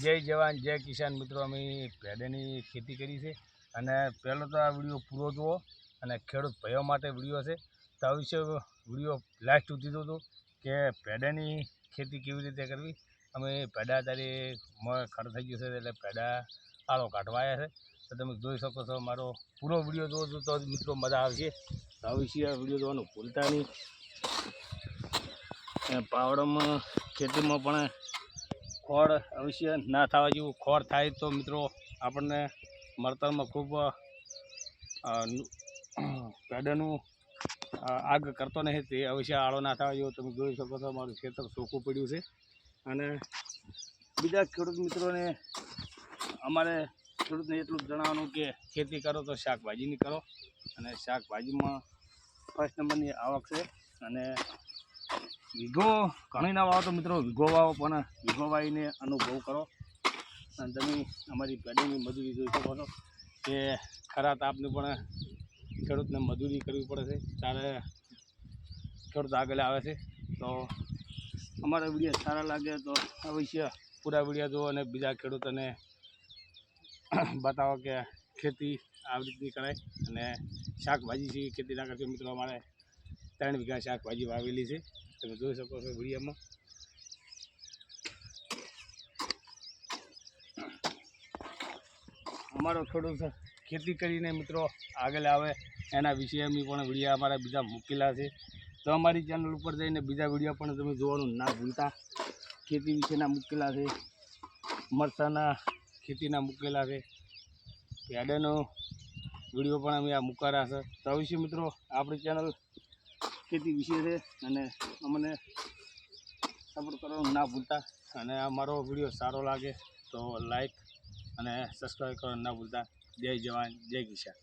જય જવાન, જય કિસાન મિત્રો. અમે પેડેની ખેતી કરી છે અને પહેલો તો આ વીડિયો પૂરો જુઓ અને ખેડૂત ભાઈઓ માટે વીડિયો છે. તો વિશે વીડિયો લાસ્ટ સુધી જોજો કે પેડાની ખેતી કેવી રીતે કરવી. અમે પેડા અત્યારે ખડ થઈ ગયું છે એટલે પેડા આળો કાઢવા આવ્યા છે. તો તમે જોઈ શકો છો મારો પૂરો વીડિયો જોવો તો મિત્રો મજા આવશે. તો વિશે આ વીડિયો જોવાનું ભૂલતા નહીં. પાવડમાં ખેતીમાં પણ ખોળ અવશ્ય ના થવા જેવું ખોળ થાય તો મિત્રો આપણને મળતરમાં ખૂબ પેડાનું આગ કરતો નહીં તે અવશ્ય આળો ના થવા જેવો તમે જોઈ શકો છો. મારું ખેતર સૂકું પડ્યું છે. અને બીજા ખેડૂત મિત્રોને અમારે ખેડૂતને એટલું જણાવવાનું કે ખેતી કરો તો શાકભાજીની કરો. અને શાકભાજીમાં ફર્સ્ટ નંબરની આવક છે. અને વીઘો ઘણી ના વાવો તો મિત્રો વિઘો વાવો, પણ વિઘો વાવીને અનુભવ કરો. અને તમે અમારી પેઢીની મજૂરી જોઈ શકો છો કે ખરા તાપને પણ ખેડૂતને મજૂરી કરવી પડે છે. ત્યારે ખેડૂત આગળ આવે છે. તો અમારા વીડિયો સારા લાગે તો અવશ્ય પૂરા વીડિયો જુઓ અને બીજા ખેડૂતોને બતાવો કે ખેતી આવી રીતની કરાય અને શાકભાજી જેવી ખેતી ના કરતી મિત્રો અમારે ત્રણ વીઘા શાકભાજી વાવેલી છે. તમે જોઈ શકો છો વિડીયોમાં. અમારો ખેડૂત ખેતી કરીને મિત્રો આગળ આવે, એના વિશે અમે પણ વીડિયો અમારા બીજા મૂકેલા છે. તો અમારી ચેનલ ઉપર જઈને બીજા વીડિયો પણ તમે જોવાનું ના ભૂલતા. ખેતી વિશેના મૂકેલા છે. મરચાંના ખેતીના મૂકેલા છે. પેડાનો વીડિયો પણ અમે આ મૂકારા છે. તો વિશે મિત્રો આપણી ચેનલ ખેતી વિશે છે અને અમને સપોર્ટ કરવાનું ના ભૂલતા અને અમારો વીડિયો સારો લાગે તો લાઈક અને સબસ્ક્રાઈબ કરવાનું ના ભૂલતા. જય જવાન, જય કિસાન.